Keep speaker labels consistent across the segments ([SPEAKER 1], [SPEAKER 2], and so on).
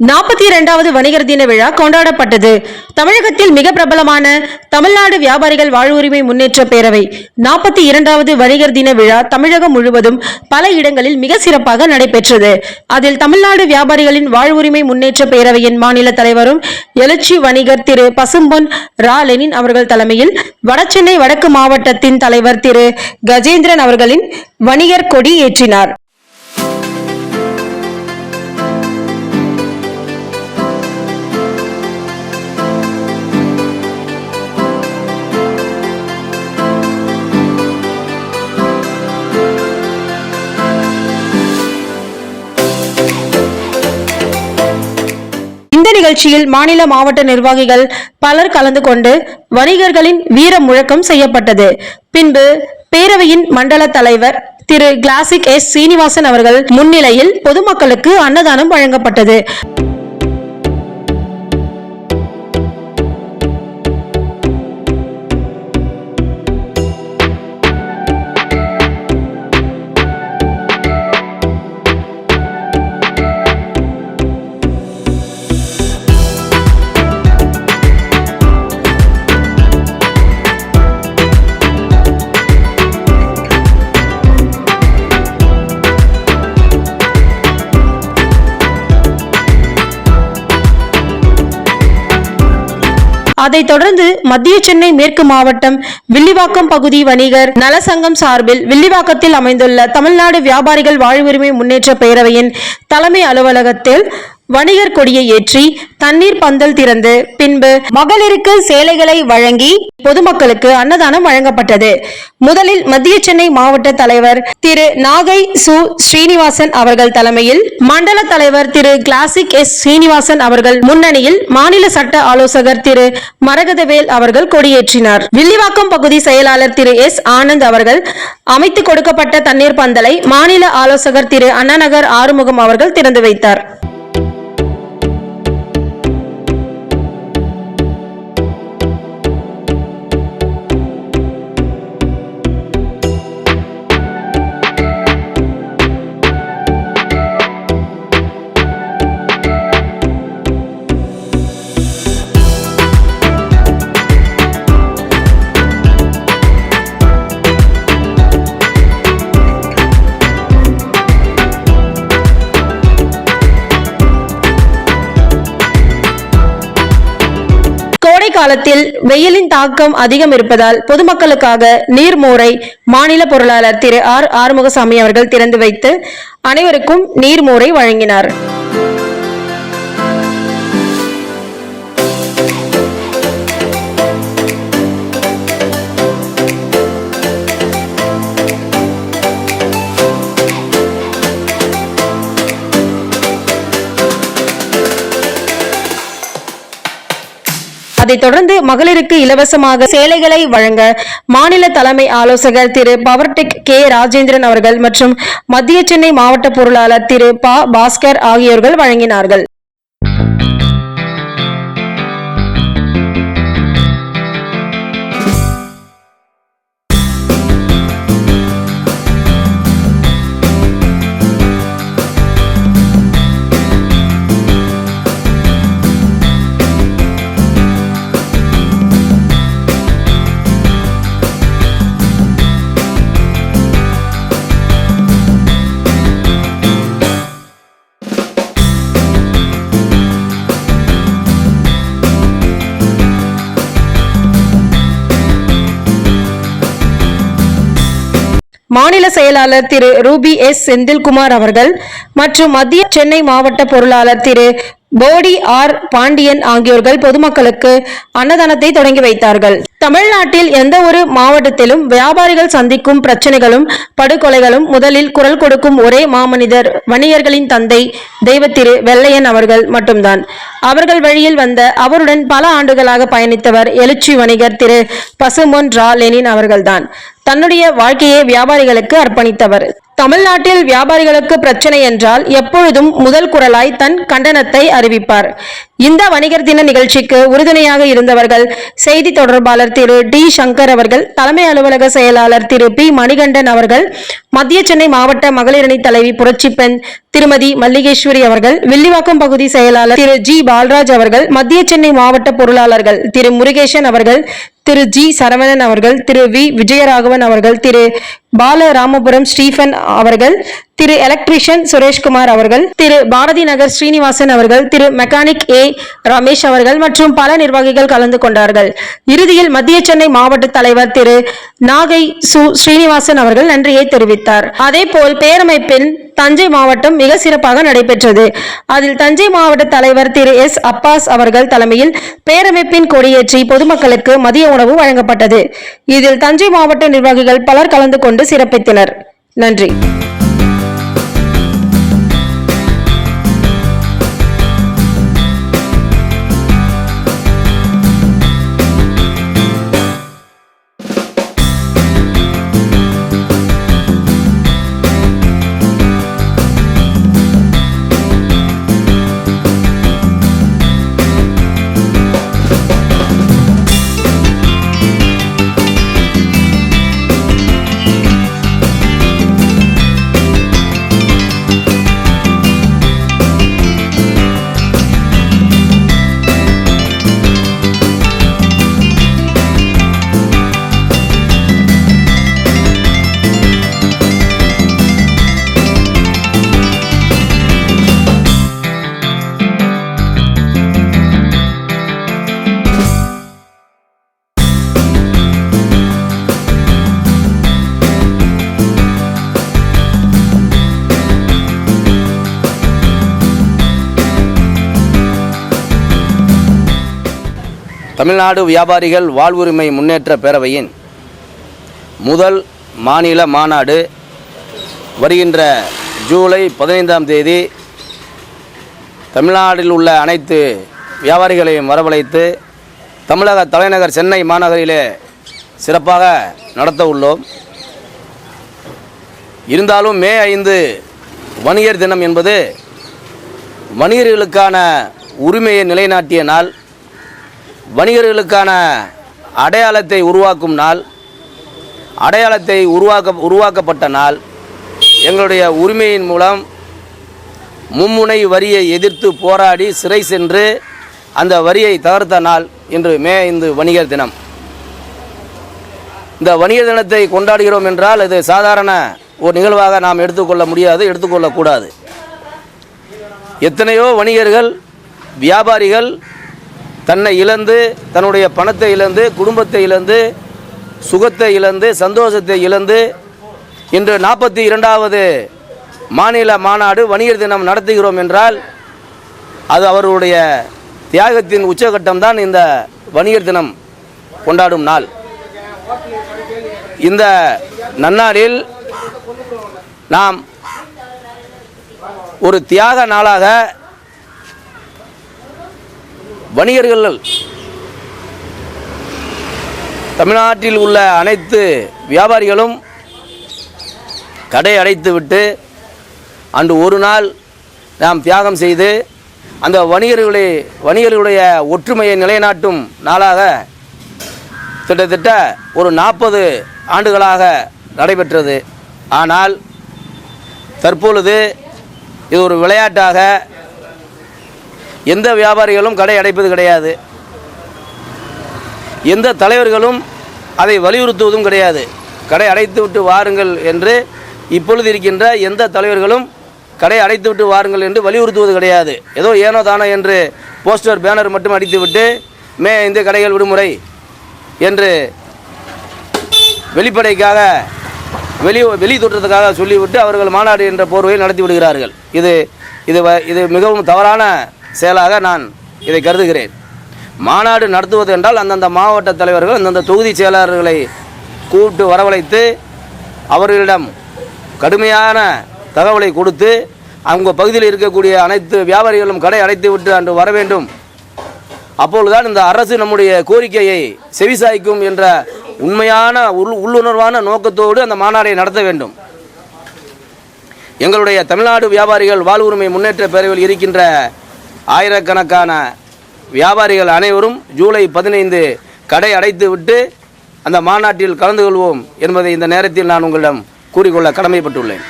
[SPEAKER 1] நாற்பத்தி இரண்டாவது வணிகர் தின விழா கொண்டாடப்பட்டது. தமிழகத்தில் மிக பிரபலமான தமிழ்நாடு வியாபாரிகள் வாழ்வுரிமை முன்னேற்ற பேரவை நாற்பத்தி இரண்டாவது வணிகர் தின விழா தமிழகம் முழுவதும் பல இடங்களில் மிக சிறப்பாக நடைபெற்றது. அதில் தமிழ்நாடு வியாபாரிகளின் வாழ்வுரிமை முன்னேற்ற பேரவையின் மாநில தலைவரும் எழுச்சி வணிகர் திரு பசும்பொன் ரா லெனின் அவர்கள் தலைமையில் வடசென்னை வடக்கு மாவட்டத்தின் தலைவர் திரு கஜேந்திரன் அவர்களின் வணிகர் கொடி ஏற்றினார். இந்த நிகழ்ச்சியில் மாநில மாவட்ட நிர்வாகிகள் பலர் கலந்து கொண்டு வணிகர்களின் வீர முழக்கம் செய்யப்பட்டது. பின்பு பேரவையின் மண்டல தலைவர் திரு கிளாசிக் எஸ் சீனிவாசன் அவர்கள் முன்னிலையில் பொதுமக்களுக்கு அன்னதானம் வழங்கப்பட்டது. அதைத் தொடர்ந்து மத்திய சென்னை மேற்கு மாவட்டம் வில்லிவாக்கம் பகுதி வணிகர் நலசங்கம் சார்பில் வில்லிவாக்கத்தில் அமைந்துள்ள தமிழ்நாடு வியாபாரிகள் வாழ்வுரிமை முன்னேற்ற பேரவையின் தலைமை அலுவலகத்தில் வணிகர் கொடியை ஏற்றி தண்ணீர் பந்தல் திறந்து பின்பு மகளிருக்கு சேலைகளை வழங்கி பொதுமக்களுக்கு அன்னதானம் வழங்கப்பட்டது. முதலில் மத்திய சென்னை மாவட்ட தலைவர் திரு நாகை சு. ஸ்ரீனிவாசன் அவர்கள் தலைமையில் மண்டல தலைவர் திரு கிளாசிக் எஸ். ஸ்ரீனிவாசன் அவர்கள் முன்னணியில் மாநில சட்ட ஆலோசகர் திரு மரகதவேல் அவர்கள் கொடியேற்றினார். வில்லிவாக்கம் பகுதி செயலாளர் திரு எஸ். ஆனந்த் அவர்கள் அமைத்து கொடுக்கப்பட்ட தண்ணீர் பந்தலை மாநில ஆலோசகர் திரு அண்ணாநகர் ஆறுமுகம் அவர்கள் திறந்து வைத்தார். காலத்தில் வெயிலின் தாக்கம் அதிகம் இருப்பதால் பொதுமக்களுக்காக நீர்மோரை மாநில பொருளாளர் திரு ஆர் ஆறுமுகசாமி அவர்கள் திறந்து வைத்து அனைவருக்கும் நீர்மோரை வழங்கினார். அதைத் தொடர்ந்து மகளிருக்கு இலவசமாக சேலைகளை வழங்க மாநில தலைமை ஆலோசகர் திரு பவர்டெக் கே ராஜேந்திரன் அவர்கள் மற்றும் மத்திய சென்னை மாவட்ட பொருளாளர் திரு ப பாஸ்கர் ஆகியோர்கள் வழங்கினார்கள். மாநில செயலாளர் திரு ரூபி எஸ் செந்தில்குமார் அவர்கள் மற்றும் மத்திய சென்னை மாவட்ட பொருளாளர் திரு போடி ஆர் பாண்டியன் ஆகியோர்கள் பொதுமக்களுக்கு அன்னதானத்தை தொடங்கி வைத்தார்கள். தமிழ்நாட்டில் எந்த ஒரு மாவட்டத்திலும் வியாபாரிகள் சந்திக்கும் பிரச்சனைகளும் படுகொலைகளும் முதலில் குரல் கொடுக்கும் ஒரே மாமனிதர் வணிகர்களின் தந்தை தெய்வத்திரு வெள்ளையன் அவர்கள் மட்டும்தான். அவர்கள் வழியில் வந்த அவருடன் பல ஆண்டுகளாக பயணித்தவர் எழுச்சி வணிகர் திரு பசுமொன் ரா லெனின் அவர்கள்தான். தன்னுடைய வாழ்க்கையை வியாபாரிகளுக்கு அர்ப்பணித்தவர். தமிழ்நாட்டில் வியாபாரிகளுக்கு பிரச்சனை என்றால் எப்பொழுதும் முதல் குரலாய் தன் கண்டனத்தை அறிவிப்பார். இந்த வணிகர் தின நிகழ்ச்சிக்கு உறுதுணையாக இருந்தவர்கள் செய்தி தொடர்பாளர் திரு டி சங்கர் அவர்கள் தலைமை அலுவலக செயலாளர் திரு பி மணிகண்டன் அவர்கள் மத்திய சென்னை மாவட்ட மகளிரணி தலைவி புரட்சி பெண் திருமதி மல்லிகேஸ்வரி அவர்கள் வில்லிவாக்கம் பகுதி செயலாளர் திரு ஜி பால்ராஜ் அவர்கள் மத்திய சென்னை மாவட்ட பொருளாளர்கள் திரு முருகேசன் அவர்கள் திரு ஜி சரவணன் அவர்கள் திரு வி. விஜயராகவன் அவர்கள் திரு பாலராமபுரம் ஸ்டீஃபன் அவர்கள் திரு எலக்ட்ரிஷியன் சுரேஷ்குமார் அவர்கள் திரு பாரதி நகர் ஸ்ரீனிவாசன் அவர்கள் திரு மெக்கானிக் ஏ ரமேஷ் அவர்கள் மற்றும் பல நிர்வாகிகள் கலந்து கொண்டார்கள். இறுதியில் மத்திய சென்னை மாவட்ட தலைவர் திரு நாகை சு ஸ்ரீனிவாசன் அவர்கள் நன்றியை தெரிவித்தார். அதேபோல் பேரமைப்பின் தஞ்சை மாவட்டம் மிக சிறப்பாக நடைபெற்றது. அதில் தஞ்சை மாவட்ட தலைவர் திரு எஸ் அப்பாஸ் அவர்கள் தலைமையில் பேரமைப்பின் கொடியேற்றி பொதுமக்களுக்கு மதிய உணவு வழங்கப்பட்டது. இதில் தஞ்சை மாவட்ட நிர்வாகிகள் பலர் கலந்து கொண்டு சிறப்பித்தனர். நன்றி.
[SPEAKER 2] தமிழ்நாடு வியாபாரிகள் வாழ்வுரிமை முன்னேற்ற பேரவையின் முதல் மாநில மாநாடு வருகின்ற ஜூலை பதினைந்தாம் தேதி தமிழ்நாட்டில் உள்ள அனைத்து வியாபாரிகளையும் வரவழைத்து தமிழக தலைநகர் சென்னை மாநகரிலே சிறப்பாக நடத்த உள்ளோம். இருந்தாலும் மே ஐந்து வணிகர் தினம் என்பது வணிகர்களுக்கான உரிமையை நிலைநாட்டிய நாள். வணிகர்களுக்கான அடையாளத்தை உருவாக்கும் நாள் அடையாளத்தை உருவாக்க உருவாக்கப்பட்ட நாள். எங்களுடைய உரிமையின் மூலம் மும்முனை வரியை எதிர்த்து போராடி சிறை சென்று அந்த வரியை தகர்த்த நாள் இன்று மே ஐந்து வணிகர் தினம். இந்த வணிகர் தினத்தை கொண்டாடுகிறோம் என்றால் இது சாதாரண ஒரு நிகழ்வாக நாம் எடுத்துக்கொள்ள முடியாது எடுத்துக்கொள்ளக்கூடாது. எத்தனையோ வணிகர்கள் வியாபாரிகள் தன்னை இழந்து தன்னுடைய பணத்தை இழந்து குடும்பத்தை இழந்து சுகத்தை இழந்து சந்தோஷத்தை இழந்து இன்று நாற்பத்தி இரண்டாவது மாநில மாநாடு வணிகர் தினம் நடத்துகிறோம் என்றால் அது அவர்களுடைய தியாகத்தின் உச்சகட்டம் தான் இந்த வணிகர் தினம் கொண்டாடும் நாள். இந்த நன்னாளில் நாம் ஒரு தியாக நாளாக வணிகர்கள். தமிழ்நாட்டில் உள்ள அனைத்து வியாபாரிகளும் கடை அடைத்துவிட்டு அன்று ஒரு நாள் நாம் தியாகம் செய்து அந்த வணிகர்களுடைய வணிகர்களுடைய ஒற்றுமையை நிலைநாட்டும் நாளாக கிட்டத்தட்ட ஒரு நாற்பது ஆண்டுகளாக நடைபெற்றது. ஆனால் தற்பொழுது இது ஒரு விளையாட்டாக எந்த வியாபாரிகளும் கடை அடைப்பது கிடையாது. எந்த தலைவர்களும் அதை வலியுறுத்துவதும் கிடையாது. கடை அடைத்து விட்டு வாருங்கள் என்று இப்பொழுது இருக்கின்ற எந்த தலைவர்களும் கடை அடைத்து விட்டு வாருங்கள் என்று வலியுறுத்துவது கிடையாது. ஏதோ ஏனோ தானோ என்று போஸ்டர் பேனர் மட்டும் அடித்துவிட்டு மே இந்த கடைகள் விடுமுறை என்று வெளிப்படைக்காக வெளி வெளி தோற்றத்துக்காக சொல்லிவிட்டு அவர்கள் மாநாடு என்ற போர்வையில் நடத்தி விடுகிறார்கள். இது இது வ- இது மிகவும் தவறான செயலாக நான் இதை கருதுகிறேன். மாநாடு நடத்துவது என்றால் அந்தந்த மாவட்ட தலைவர்கள் அந்தந்த தொகுதி செயலாளர்களை கூப்பிட்டு வரவழைத்து அவர்களிடம் கடுமையான தகவலை கொடுத்து அவங்க பகுதியில் இருக்கக்கூடிய அனைத்து வியாபாரிகளும் கடை அடைத்து விட்டு அன்று வர வேண்டும். அப்பொழுதுதான் இந்த அரசு நம்முடைய கோரிக்கையை செவிசாய்க்கும் என்ற உண்மையான உள் உள்ளுணர்வான நோக்கத்தோடு அந்த மாநாடை நடத்த வேண்டும். எங்களுடைய தமிழ்நாடு வியாபாரிகள் வாழ்வுரிமை முன்னேற்ற பேரவையில் இருக்கின்ற ஆயிரக்கணக்கான வியாபாரிகள் அனைவரும் ஜூலை பதினைந்து கடை அடைத்து விட்டு அந்த மாநாட்டில் கலந்து கொள்வோம் என்பதை இந்த நேரத்தில் நான் உங்களிடம் கூறிக்கொள்ள கடமைப்பட்டுள்ளேன்.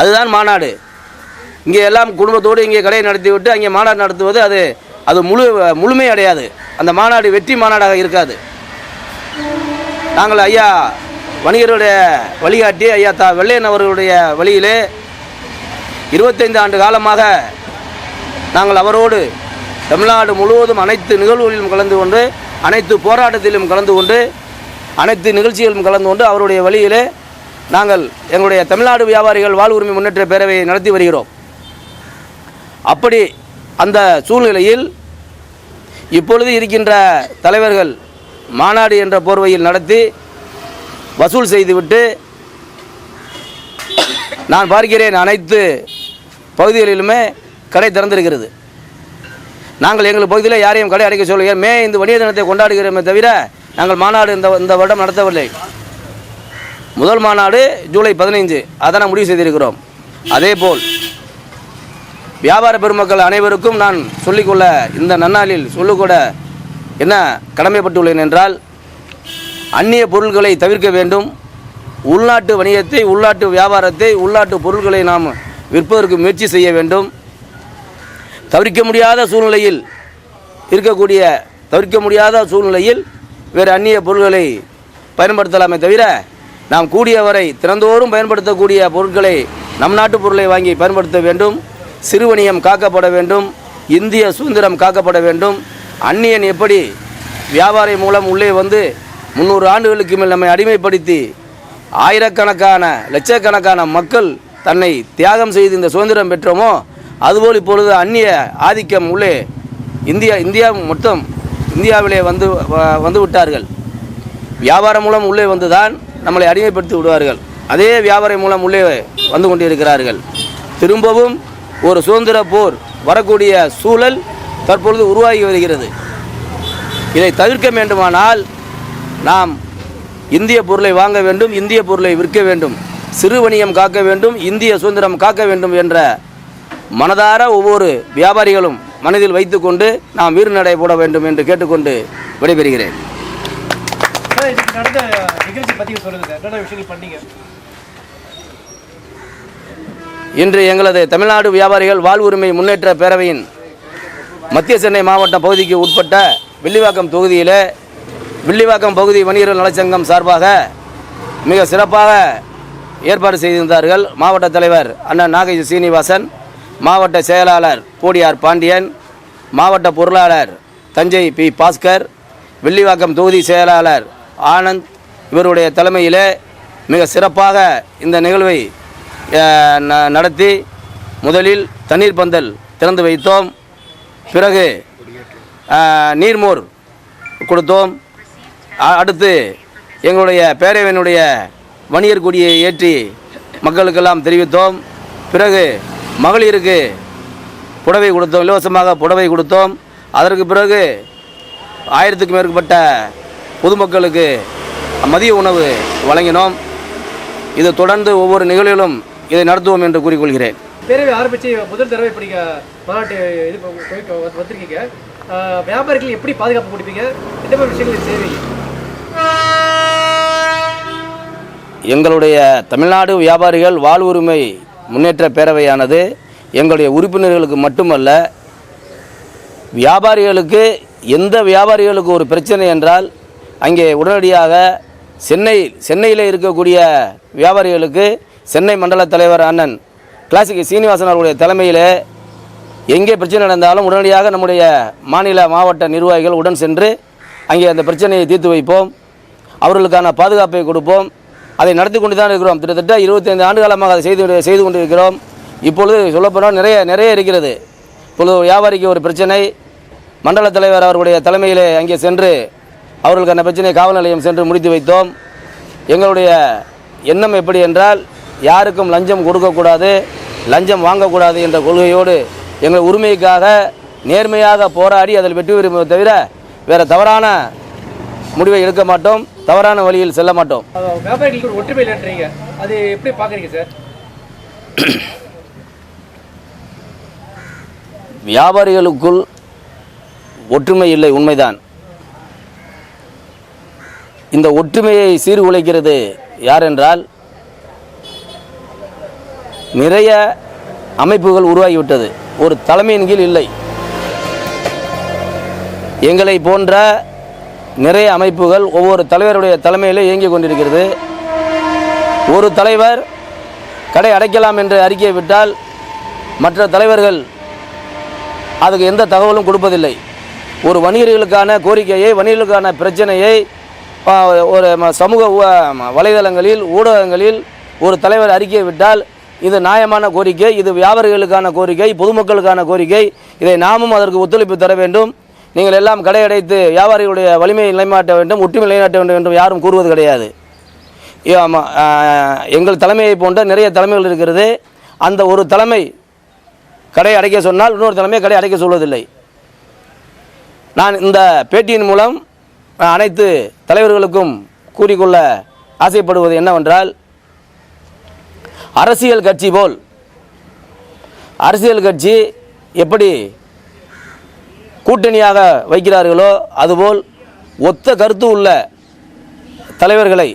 [SPEAKER 2] அதுதான் மாநாடு. இங்கே எல்லாம் குடும்பத்தோடு இங்கே கடையை நடத்திவிட்டு அங்கே மாநாடு நடத்துவது அது அது முழு முழுமை அடையாது. அந்த மாநாடு வெற்றி மாநாடாக இருக்காது. நாங்கள் ஐயா வணிகருடைய வழிகாட்டி ஐயா தா வெள்ளையன் அவர்களுடைய வழியிலே இருபத்தைந்து ஆண்டு காலமாக நாங்கள் அவரோடு தமிழ்நாடு முழுவதும் அனைத்து நிகழ்வுகளிலும் கலந்து கொண்டு அனைத்து போராட்டத்திலும் கலந்து கொண்டு அனைத்து நிகழ்ச்சிகளிலும் கலந்து கொண்டு அவருடைய வழியிலே நாங்கள் எங்களுடைய தமிழ்நாடு வியாபாரிகள் வாழ்வுரிமை முன்னேற்ற பேரவையை நடத்தி வருகிறோம். அப்படி அந்த சூழ்நிலையில் இப்பொழுது இருக்கின்ற தலைவர்கள் மாநாடு என்ற போர்வையில் நடத்தி வசூல் செய்துவிட்டு நான் பார்க்கிறேன் அனைத்து பகுதிகளிலுமே கடை திறந்திருக்கிறது. நாங்கள் எங்கள் பகுதியில் யாரையும் கடை அடைக்க சொல்லுங்கள் மே இந்த வணிக தினத்தை கொண்டாடுகிறோமே தவிர நாங்கள் மாநாடு இந்த இந்த வருடம் நடத்தவில்லை. முதல் மாநாடு ஜூலை பதினைஞ்சு அதை முடிவு செய்திருக்கிறோம். அதே போல் வியாபார பெருமக்கள் அனைவருக்கும் நான் சொல்லிக்கொள்ள இந்த நன்னாளில் சொல்லக்கூட என்ன கடமைப்பட்டுள்ளேன் என்றால் அந்நிய பொருட்களை தவிர்க்க வேண்டும். உள்நாட்டு வணிகத்தை உள்நாட்டு வியாபாரத்தை உள்நாட்டு பொருட்களை நாம் விற்பதற்கு முயற்சி செய்ய வேண்டும். தவிர்க்க முடியாத சூழ்நிலையில் இருக்கக்கூடிய தவிர்க்க முடியாத சூழ்நிலையில் வேறு அந்நிய பொருட்களை பயன்படுத்தலாமே தவிர நாம் கூடியவரை திறந்தோறும் பயன்படுத்தக்கூடிய பொருட்களை நம் நாட்டு பொருளை வாங்கி பயன்படுத்த வேண்டும். சிறுவணியம் காக்கப்பட வேண்டும். இந்திய சுதந்திரம் காக்கப்பட வேண்டும். அந்நியன் எப்படி வியாபாரி மூலம் உள்ளே வந்து முந்நூறு ஆண்டுகளுக்கு மேல் நம்மை அடிமைப்படுத்தி ஆயிரக்கணக்கான லட்சக்கணக்கான மக்கள் தன்னை தியாகம் செய்து இந்த சுதந்திரம் பெற்றோமோ அதுபோல் இப்பொழுது அந்நிய ஆதிக்கம் உள்ளே இந்தியா இந்தியா மொத்தம் இந்தியாவிலே வந்து வந்து விட்டார்கள். வியாபாரம் மூலம் உள்ளே வந்துதான் நம்மளை அடிமைப்படுத்தி விடுவார்கள். அதே வியாபாரம் மூலம் உள்ளே வந்து கொண்டிருக்கிறார்கள். திரும்பவும் ஒரு சுதந்திர போர் வரக்கூடிய சூழல் தற்பொழுது உருவாகி வருகிறது. இதை தவிர்க்க வேண்டுமானால் நாம் இந்திய பொருளை வாங்க வேண்டும் இந்திய பொருளை விற்க வேண்டும் சிறு வணிகம் காக்க வேண்டும் இந்திய சுதந்திரம் காக்க வேண்டும் என்ற மனதார ஒவ்வொரு வியாபாரிகளும் மனதில் வைத்துக்கொண்டு நாம் வீறு நடை போட வேண்டும் என்று கேட்டுக்கொண்டு விடைபெறுகிறேன். இன்று எங்களது தமிழ்நாடு வியாபாரிகள் வாழ்வுரிமை முன்னேற்ற பேரவையின் மத்திய சென்னை மாவட்ட பகுதிக்கு உட்பட்ட வில்லிவாக்கம் தொகுதியில் வில்லிவாக்கம் பகுதி வணிகர்கள் நலச்சங்கம் சார்பாக மிக சிறப்பாக ஏற்பாடு செய்திருந்தார்கள் மாவட்ட தலைவர் அண்ணன் நாகேஷ் சீனிவாசன் மாவட்ட செயலாளர் போடியார் பாண்டியன் மாவட்ட பொருளாளர் தஞ்சை பி. பாஸ்கர் வில்லிவாக்கம் தொகுதி செயலாளர் ஆனந்த் இவருடைய தலைமையிலே மிக சிறப்பாக இந்த நிகழ்வை ந- நடத்தி முதலில் தண்ணீர் பந்தல் திறந்து வைத்தோம். பிறகு நீர்மோர் கொடுத்தோம். அடுத்து எங்களுடைய பேரவையினுடைய வணிகர் கொடியை ஏற்றி மக்களுக்கெல்லாம் தெரிவித்தோம். பிறகு மகளிருக்கு புடவை கொடுத்தோம் இலவசமாக புடவை கொடுத்தோம். அதற்கு பிறகு ஆயிரத்துக்கும் மேற்பட்ட பொதுமக்களுக்கு மதிய உணவு வழங்கினோம். இது தொடர்ந்து ஒவ்வொரு நிகழ்விலும் இதை நடத்துவோம் என்று கூறிக்கொள்கிறேன்.
[SPEAKER 3] பேரவை ஆரம்பிச்சு முதல் தடவை இப்படி மாநாட்டு இது வந்திருக்கீங்க. வியாபாரிகள் எப்படி பாதுகாப்பு கொடுப்பீங்க? என்ன மாதிரி விஷயங்கள் செய்வீங்க?
[SPEAKER 2] எங்களுடைய தமிழ்நாடு வியாபாரிகள் வாழ்வுரிமை முன்னேற்ற பேரவையானது எங்களுடைய உறுப்பினர்களுக்கு மட்டுமல்ல வியாபாரிகளுக்கு எந்த வியாபாரிகளுக்கு ஒரு பிரச்சனை என்றால் அங்கே உடனடியாக சென்னை சென்னையில் இருக்கக்கூடிய வியாபாரிகளுக்கு சென்னை மண்டல தலைவர் அண்ணன் கிளாசிக் சீனிவாசன் அவர்களுடைய தலைமையில் எங்கே பிரச்சனை நடந்தாலும் உடனடியாக நம்முடைய மாநில மாவட்ட நிர்வாகிகள் உடன் சென்று அங்கே அந்த பிரச்சனையை தீர்த்து வைப்போம். அவர்களுக்கான பாதுகாப்பை கொடுப்போம். அதை நடத்தி கொண்டு தான் இருக்கிறோம். கிட்டத்தட்ட இருபத்தைந்து ஆண்டு காலமாக அதை செய்து செய்து கொண்டிருக்கிறோம். இப்பொழுது சொல்லப்போனால் நிறைய நிறைய இருக்கிறது. இப்பொழுது வியாபாரிக்கு ஒரு பிரச்சனை. மண்டல தலைவர் அவர்களுடைய தலைமையிலே அங்கே சென்று அவர்களுக்கான பிரச்சனையை காவல் நிலையம் சென்று முடித்து வைத்தோம். எங்களுடைய எண்ணம் எப்படி என்றால் யாருக்கும் லஞ்சம் கொடுக்கக்கூடாது லஞ்சம் வாங்கக்கூடாது என்ற கொள்கையோடு எங்கள் உரிமைக்காக நேர்மையாக போராடி அதில் வெற்றி பெறுமே தவிர வேறு தவறான முடிவை எடுக்க மாட்டோம் தவறான வழியில் செல்ல மாட்டோம்.
[SPEAKER 3] வியாபாரிகளுக்கு ஒரு ஒற்றுமை இல்லைன்றீங்க அது எப்படி பாக்குறீங்க சார்
[SPEAKER 2] வியாபாரிகளுக்குள் ஒற்றுமை இல்லை உண்மைதான். இந்த ஒற்றுமையை சீர்குலைக்கிறது யார் என்றால் நிறைய அமைப்புகள் உருவாகிவிட்டது. ஒரு தலைமையின் கீழ் இல்லை. எங்களை போன்ற நிறைய அமைப்புகள் ஒவ்வொரு தலைவருடைய தலைமையில் இயங்கிக் கொண்டிருக்கிறது. ஒரு தலைவர் கடை அடைக்கலாம் என்று அறிக்கையை விட்டால் மற்ற தலைவர்கள் அதுக்கு எந்த தகவலும் கொடுப்பதில்லை. ஒரு வணிகர்களுக்கான கோரிக்கையை வணிகர்களுக்கான பிரச்சனையை ஒரு சமூக வலைதளங்களில் ஊடகங்களில் ஒரு தலைவர் அறிக்கையை விட்டால் இது நியாயமான கோரிக்கை இது வியாபாரிகளுக்கான கோரிக்கை பொதுமக்களுக்கான கோரிக்கை இதை நாமும் அதற்கு ஒத்துழைப்பு தர வேண்டும். நீங்கள் எல்லாம் கடை அடைத்து வியாபாரிகளுடைய வலிமையை நிலைநாட்ட வேண்டும் ஒற்றுமை நிலைநாட்ட வேண்டும் என்று யாரும் கூறுவது கிடையாது. ஏ, ஆமாம் எங்கள் தலைமையை போன்ற நிறைய தலைமைகள் இருக்கிறது. அந்த ஒரு தலைமை கடை அடைக்க சொன்னால் இன்னொரு தலைமை கடை அடைக்க சொல்வதில்லை. நான் இந்த பேட்டியின் மூலம் அனைத்து தலைவர்களுக்கும் கூறிக்கொள்ள ஆசைப்படுவது என்னவென்றால் அரசியல் கட்சி போல் அரசியல் கட்சி எப்படி கூட்டணியாக வைக்கிறார்களோ அதுபோல் ஒத்த கருத்து உள்ள தலைவர்களை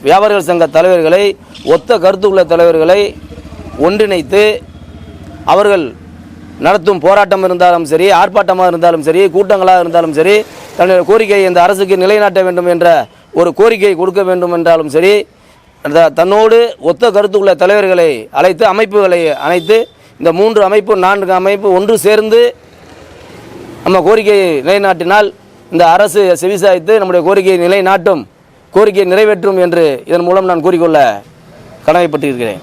[SPEAKER 2] வியாபாரிகள் சங்க தலைவர்களை ஒத்த கருத்து உள்ள தலைவர்களை ஒன்றிணைத்து அவர்கள் நடத்தும் போராட்டம் இருந்தாலும் சரி ஆர்ப்பாட்டமாக இருந்தாலும் சரி கூட்டங்களாக இருந்தாலும் சரி தன்னுடைய கோரிக்கையை இந்த அரசுக்கு நிலைநாட்ட வேண்டும் என்ற ஒரு கோரிக்கை கொடுக்க வேண்டும் என்றாலும் சரி அந்த தன்னோடு ஒத்த கருத்து உள்ள தலைவர்களை அழைத்து அமைப்புகளை அனைத்து இந்த மூன்று அமைப்பு நான்கு அமைப்பு ஒன்று சேர்ந்து நம்ம கோரிக்கையை நிலைநாட்டினால் இந்த அரசு செவிசாய்த்து நம்முடைய கோரிக்கையை நிலைநாட்டும் கோரிக்கையை நிறைவேற்றும் என்று இதன் மூலம் நான் கூறிக்கொள்ள கடமைப்பட்டிருக்கிறேன்.